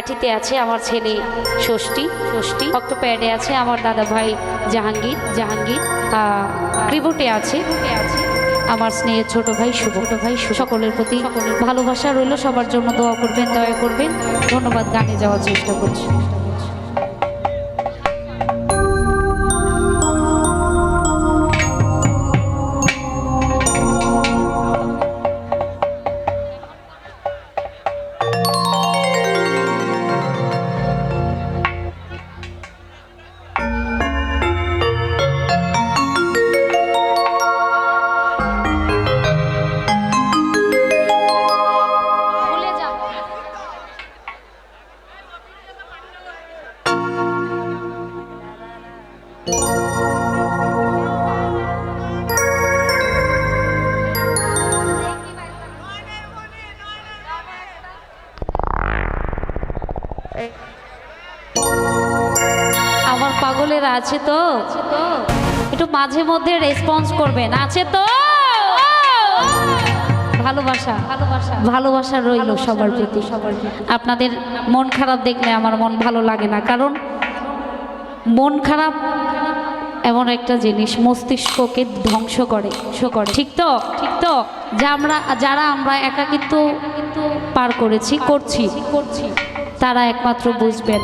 কাঠিতে আছে আমার ছেলে ষষ্ঠী ষষ্ঠী। অক্টোপ্যাডে আছে আমার দাদা ভাই জাহাঙ্গীর জাহাঙ্গীর রিবোটে আছে আছে। আমার স্নেহের ছোট ভাই ছোট ভাই। সকলের প্রতি ভালোবাসা রইল। সবার জন্য দোয়া করবেন, দয়া করবেন। ধন্যবাদ, গানে যাওয়ার চেষ্টা করছি। আমার পাগলেরা আছে তো? একটু মাঝে মধ্যে রেসপন্স করবেন। আছে তো? ভালোবাসা ভালোবাসা ভালোবাসা রইল সবার প্রতি। সবার আপনাদের মন খারাপ দেখলে আমার মন ভালো লাগে না। কারণ মন খারাপ এমন একটা জিনিস মস্তিষ্ককে ধ্বংস করে করে। ঠিক তো? ঠিক তো? যা আমরা, যারা আমরা একাকিত্ব পার করেছি করছি করছি, তারা একমাত্র বুঝবেন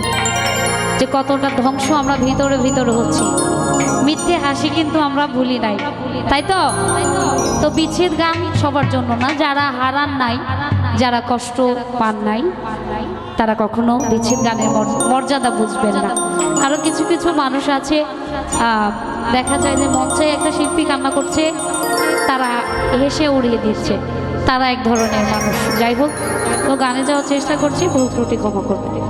যে কতটা ধ্বংস আমরা ভিতরে ভিতরে হচ্ছি। মিথ্যে হাসি কিন্তু আমরা ভুলি নাই, তাই তো? তো বিচ্ছেদ গান সবার জন্য না, যারা হারান নাই যারা কষ্ট পান নাই, তারা কখনো বিচ্ছিন্ন গানের মর- মর্যাদা বুঝবেন না। আরও কিছু কিছু মানুষ আছে দেখা যায় যে মঞ্চে একটা শিল্পী কান্না করছে, তারা হেসে উড়িয়ে দিচ্ছে। তারা এক ধরনের মানুষ। যাই হোক, তো গানে যাওয়ার চেষ্টা করছি, ভুল ত্রুটি ক্ষমা করবে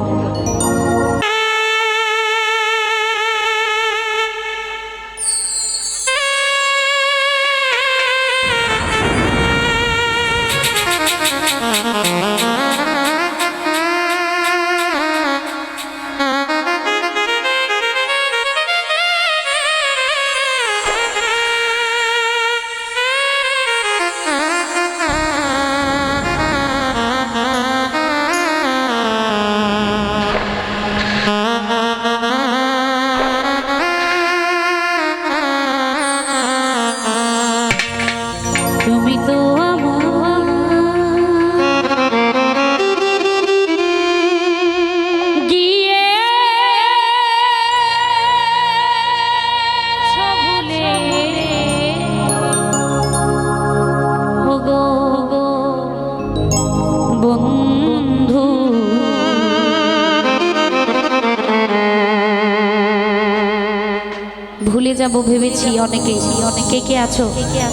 ভুলে যাব ভেবেছি। অনেকে অনেকে কে আছো?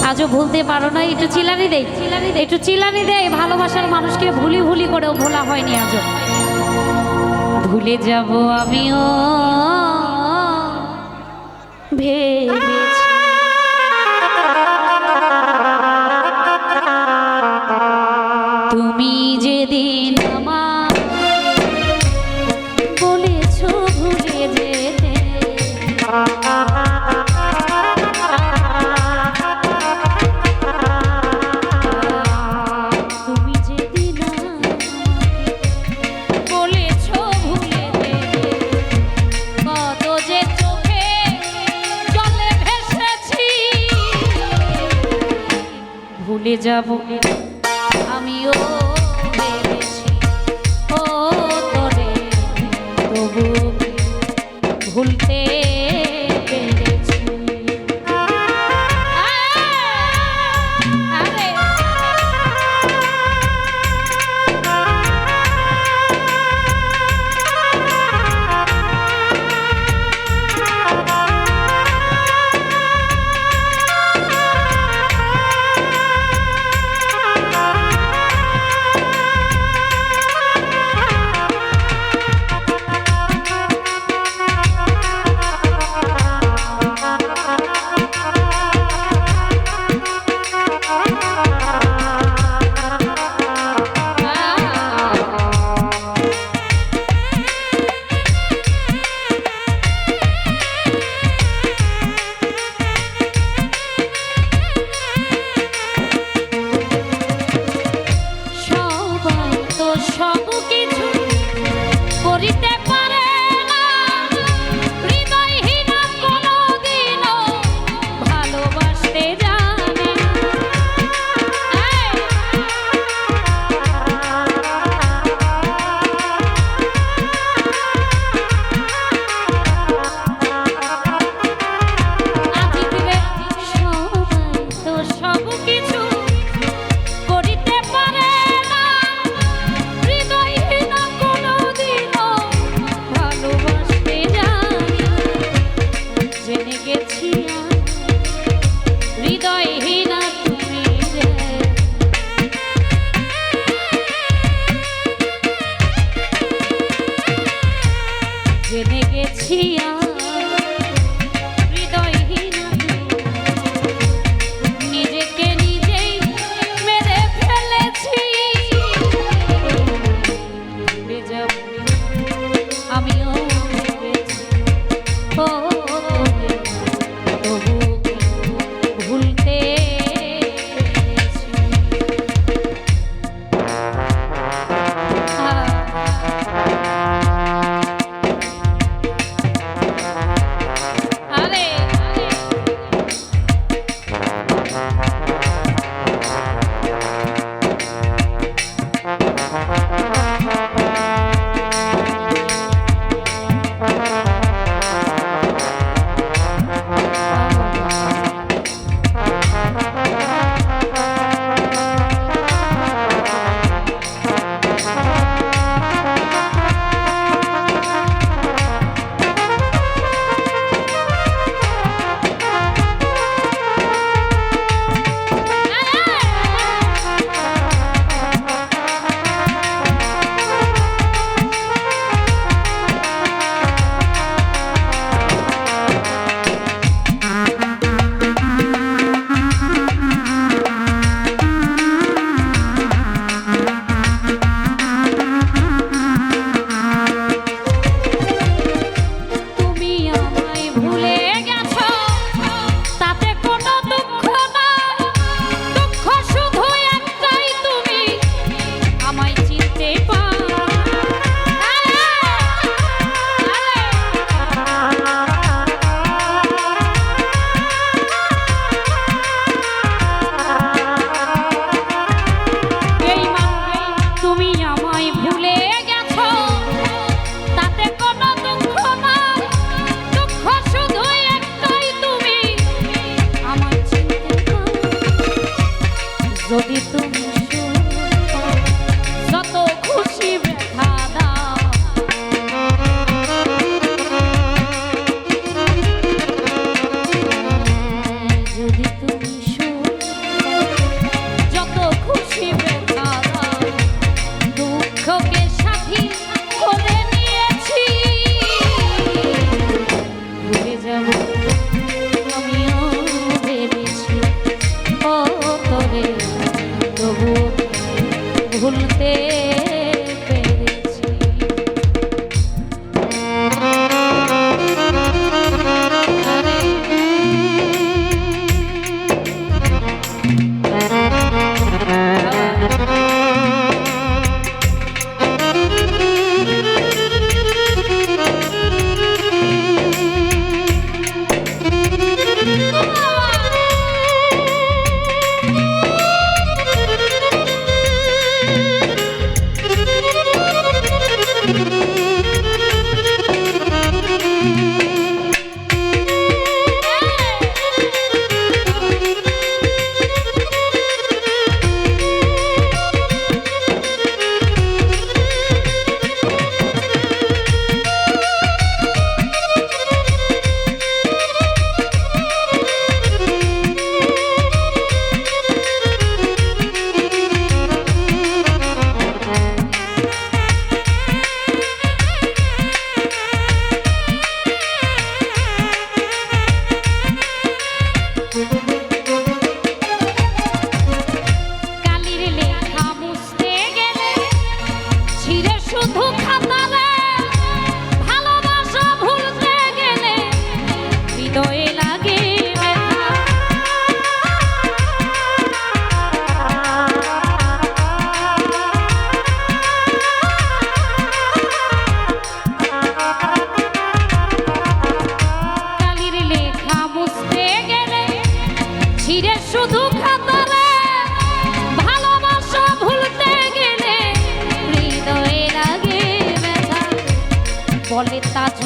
আজও ভুলতে পারো না, একটু চিলানি দেয় একটু চিলানি দেয় ভালোবাসার মানুষকে ভুলি ভুলি করেও ভোলা হয়নি আজও। ভুলে যাব আমিও। ভেবেছি। তুমি যেদিন আমার ভুলে যাব। আমিও চিরে শুধু খাতারে ভালোবাসা ভুলতে গেলে হৃদয়ে লাগে বলে তাজ